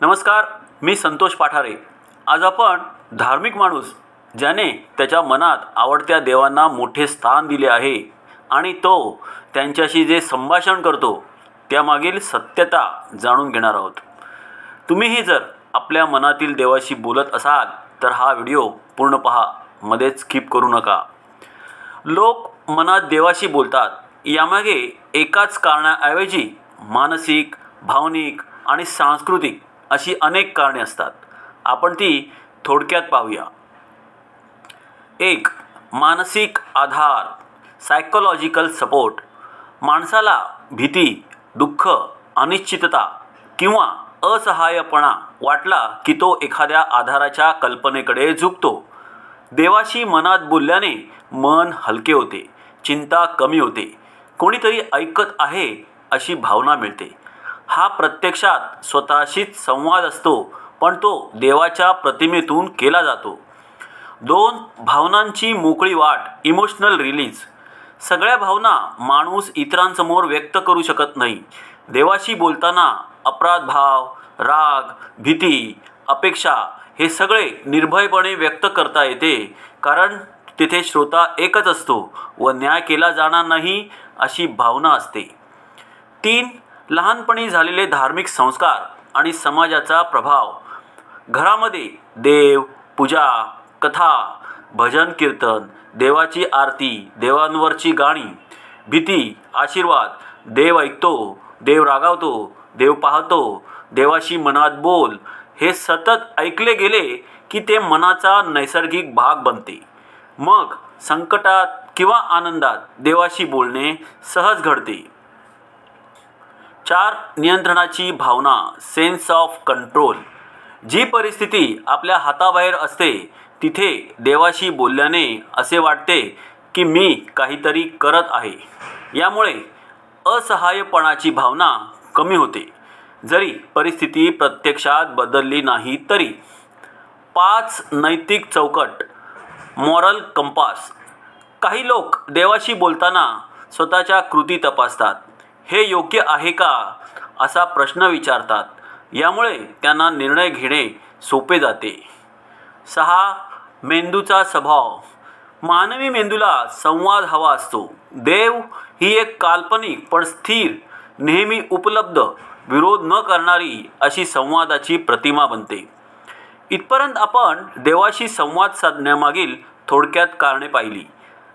नमस्कार मी संतोष पाठारे. आज आपण धार्मिक माणूस ज्याने त्याच्या मनात आवडत्या देवांना मोठे स्थान दिले आहे आणि तो त्यांच्याशी जे संभाषण करतो त्यामागील सत्यता जाणून घेणार आहोत. तुम्हीही जर आपल्या मनातील देवाशी बोलत असाल तर हा व्हिडिओ पूर्ण पहा मध्येच स्किप करू नका. लोक मनात देवाशी बोलतात यामागे एकाच कारणाऐवजी मानसिक भावनिक आणि सांस्कृतिक अशी अनेक कारणे असतात. आपण ती थोडक्यात पाहूया. एक मानसिक आधार सायकोलॉजिकल सपोर्ट माणसाला भीती दुःख अनिश्चितता किंवा असहाय्यपणा वाटला की तो एखाद्या आधाराच्या कल्पनेकडे झुकतो. देवाशी मनात बोलल्याने मन हलके होते चिंता कमी होते. कोणीतरी ऐकत आहे अशी भावना मिळते. हा प्रत्यक्षात स्वतःशीच संवाद असतो पण तो देवाच्या प्रतिमेतून केला जातो. दोन भावनांची मोकळी वाट इमोशनल रिलीज सगळ्या भावना माणूस इतरांसमोर व्यक्त करू शकत नाही. देवाशी बोलताना अपराध भाव राग भीती अपेक्षा हे सगळे निर्भयपणे व्यक्त करता येते कारण तिथे श्रोता एकच असतो व न्याय केला जाणार नाही अशी भावना असते. तीन लहानपणी झालेले धार्मिक संस्कार आणि समाजाचा प्रभाव. घरामध्ये देव पूजा कथा भजन कीर्तन देवाची आरती देवांवरची गाणी भीती आशीर्वाद देव ऐकतो देव रागावतो देव पाहतो देवाशी मनात बोल हे सतत ऐकले गेले की ते मनाचा नैसर्गिक भाग बनते. मग संकटात किंवा आनंदात देवाशी बोलणे सहज घडते. चार नियंत्रणाची भावना सेन्स ऑफ कंट्रोल जी परिस्थिती आपल्या हाताबाहेर असते तिथे देवाशी बोलल्याने असे वाटते की मी काहीतरी करत आहे. यामुळे असहाय्यपणाची भावना कमी होते. जरी परिस्थिती प्रत्यक्षात बदलली नाही तरी. पाच नैतिक चौकट मॉरल कंपास काही लोक देवाशी बोलताना स्वतःच्या कृती तपासतात. हे योग्य आहे का? असा प्रश्न विचारतात. यामुळे त्यांना निर्णय घेणे सोपे जाते. सहा मेंदूचा स्वभाव. मानवी मेंदूला संवाद हवा असतो. देव ही एक काल्पनिक पण स्थिर नेहमी उपलब्ध विरोध न करणारी अशी संवादाची प्रतिमा बनते. इथपर्यंत आपण देवाशी संवाद साधण्यामागील थोडक्यात कारणे पाहिली.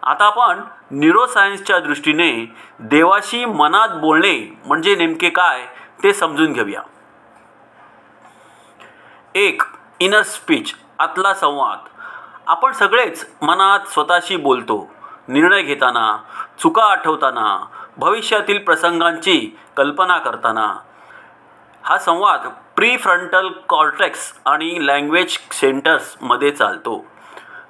आता आपण न्यूरोसायन्सच्या दृष्टीने देवाशी मनात बोलणे म्हणजे नेमके काय ते समजून घेऊया. एक इनर स्पीच आतला संवाद. आपण सगळेच मनात स्वतःशी बोलतो. निर्णय घेताना चुका आठवताना भविष्यातील प्रसंगांची कल्पना करताना. हा संवाद प्री फ्रंटल कॉर्टेक्स आणि लँग्वेज सेंटर्समध्ये चालतो.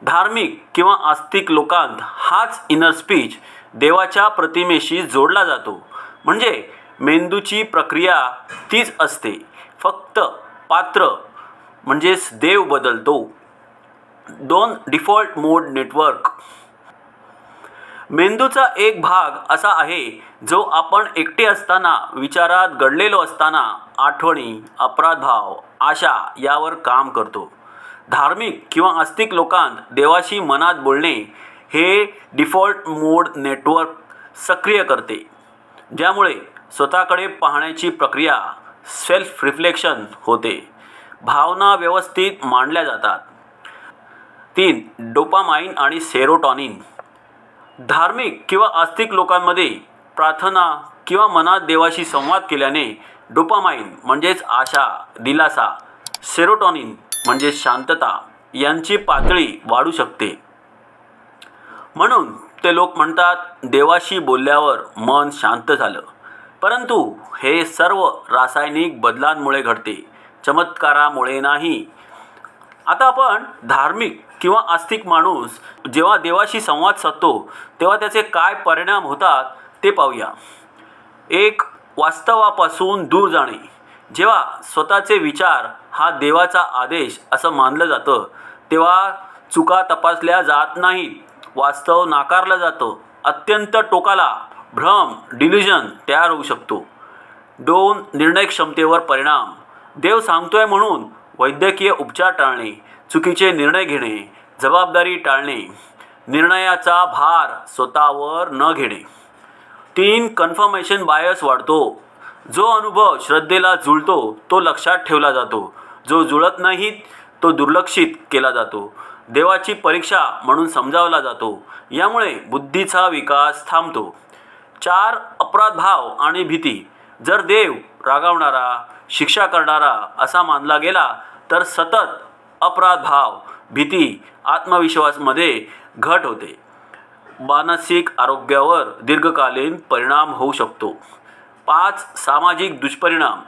धार्मिक किंवा आस्तिक लोकांत हाच इनर स्पीच देवाच्या प्रतिमेशी जोडला जातो. म्हणजे मेंदूची प्रक्रिया तीच असते. फक्त पात्र म्हणजेच देव बदलतो. दोन डिफॉल्ट मोड नेटवर्क मेंदूचा एक भाग असा आहे जो आपण एकटे असताना विचारात गडलेलो असताना आठवणी अपराधभाव आशा यावर काम करतो. धार्मिक किंवा आस्तिक लोकांत देवाशी मनात बोलणे हे डिफॉल्ट मोड नेटवर्क सक्रिय करते ज्यामुळे स्वतःकडे पाहण्याची प्रक्रिया सेल्फ रिफ्लेक्शन होते. भावना व्यवस्थित मांडल्या जातात. तीन डोपामाइन आणि सेरोटॉनिन धार्मिक किंवा आस्तिक लोकांमध्ये प्रार्थना किंवा मनात देवाशी संवाद केल्याने डोपामाइन म्हणजेच आशा दिलासा सेरोटॉनिन म्हणजे शांतता यांची पातळी वाढू शकते. म्हणून ते लोक म्हणतात देवाशी बोलल्यावर मन शांत झालं. परंतु हे सर्व रासायनिक बदलांमुळे घडते चमत्कारामुळे नाही. आता आपण धार्मिक किंवा आस्तिक माणूस जेव्हा देवाशी संवाद साधतो तेव्हा त्याचे काय परिणाम होतात ते पाहूया. एक वास्तवापासून दूर जाणे जेव्हा स्वतःचे विचार हा देवाचा आदेश असं मानलं जातं. तेव्हा चुका तपासल्या जात नाहीत. वास्तव नाकारलं जातं. अत्यंत टोकाला भ्रम डिलिजन तयार होऊ शकतो. दोन निर्णय क्षमतेवर परिणाम. देव सांगतोय म्हणून वैद्यकीय उपचार टाळणे चुकीचे निर्णय घेणे जबाबदारी टाळणे निर्णयाचा भार स्वतःवर न घेणे. तीन कन्फर्मेशन बायस वाढतो. जो अनुभव श्रद्धेला जुळतो तो लक्षात ठेवला जातो. जो जुळत नाहीत तो दुर्लक्षित केला जातो. देवाची परीक्षा म्हणून समजावला जातो. यामुळे बुद्धीचा विकास थांबतो. चार अपराध भाव आणि भीती. जर देव रागावणारा शिक्षा करणारा असा मानला गेला तर सतत अपराध भाव भीती आत्मविश्वासमध्ये घट होते. मानसिक आरोग्यावर दीर्घकालीन परिणाम होऊ शकतो. पाच सामाजिक दुष्परिणाम.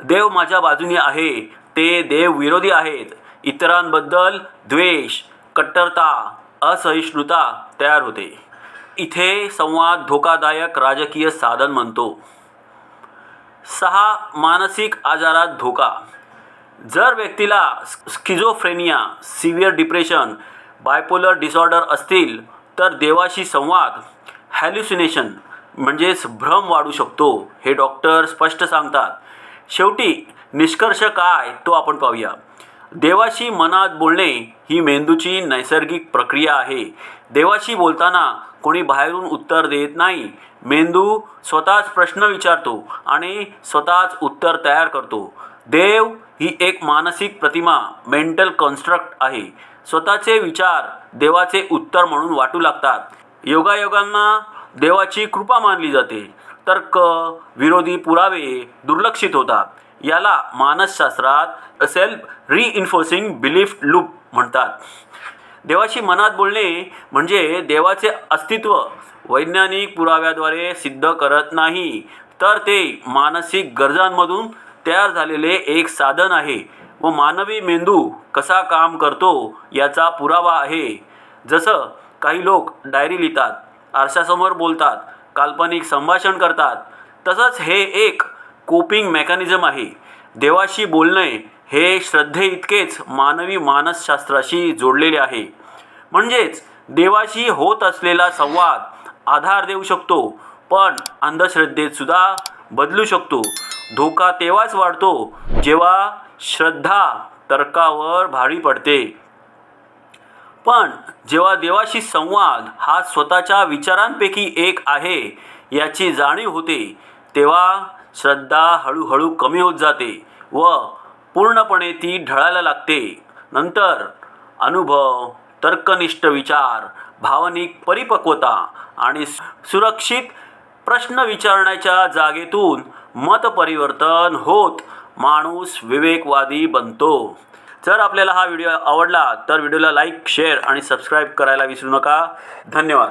देव माझ्या बाजूने आहे ते देव विरोधी आहेत. इतरांबद्दल द्वेष कट्टरता असहिष्णुता तयार होते. इथे संवाद धोकादायक राजकीय साधन म्हणतो. सहा मानसिक आजारात धोका. जर व्यक्तीला schizophrenia severe depression bipolar disorder असतील तर देवाशी संवाद हॅल्युसिनेशन म्हणजेच भ्रम वाढू शकतो हे डॉक्टर स्पष्ट सांगतात. शेवटी निष्कर्ष काय तो आपण पाहूया. देवाशी मनात बोलणे ही मेंदूची नैसर्गिक प्रक्रिया आहे. देवाशी बोलताना कोणी बाहेरून उत्तर देत नाही. मेंदू स्वतःच प्रश्न विचारतो आणि स्वतःच उत्तर तयार करतो. देव ही एक मानसिक प्रतिमा मेंटल कन्स्ट्रक्ट आहे. स्वतःचे विचार देवाचे उत्तर म्हणून वाटू लागतात. योगायोगांना देवाची कृपा मानली जाते. तर्क विरोधी पुरावे दुर्लक्षित होतात. याला मानसशास्त्रात सेल्फ रिइन्फोर्सिंग बिलीफ लूप म्हणतात. देवाशी मनात बोलणे म्हणजे देवाचे अस्तित्व वैज्ञानिक पुराव्याद्वारे सिद्ध करत नाही तर ते मानसिक गरजांमधून तयार झालेले एक साधन आहे. व मानवी मेंदू कसा काम करतो याचा पुरावा आहे. जसं काही लोक डायरी लिहितात आरशासमोर बोलतात काल्पनिक संभाषण करतात. तसंच हे एक कोपिंग मेकॅनिझम आहे. देवाशी बोलणे हे श्रद्धे इतकेच मानवी मानसशास्त्राशी जोडलेले आहे. म्हणजेच देवाशी होत असलेला संवाद आधार देऊ शकतो पण अंधश्रद्धेतसुद्धा बदलू शकतो. धोका तेव्हाच वाढतो जेव्हा श्रद्धा तर्कावर भारी पडते. पण जेव्हा देवाशी संवाद हा स्वतःच्या विचारांपैकी एक आहे याची जाणीव होते तेव्हा श्रद्धा हळूहळू कमी होत जाते व पूर्णपणे ती ढळायला लागते. नंतर अनुभव तर्कनिष्ठ विचार भावनिक परिपक्वता आणि सुरक्षित प्रश्न विचारण्याच्या जागेतून मतपरिवर्तन होत माणूस विवेकवादी बनतो. जर आपल्याला हा व्हिडिओ आवडला तर व्हिडिओला लाईक शेअर आणि सबस्क्राईब करायला विसरू नका. धन्यवाद.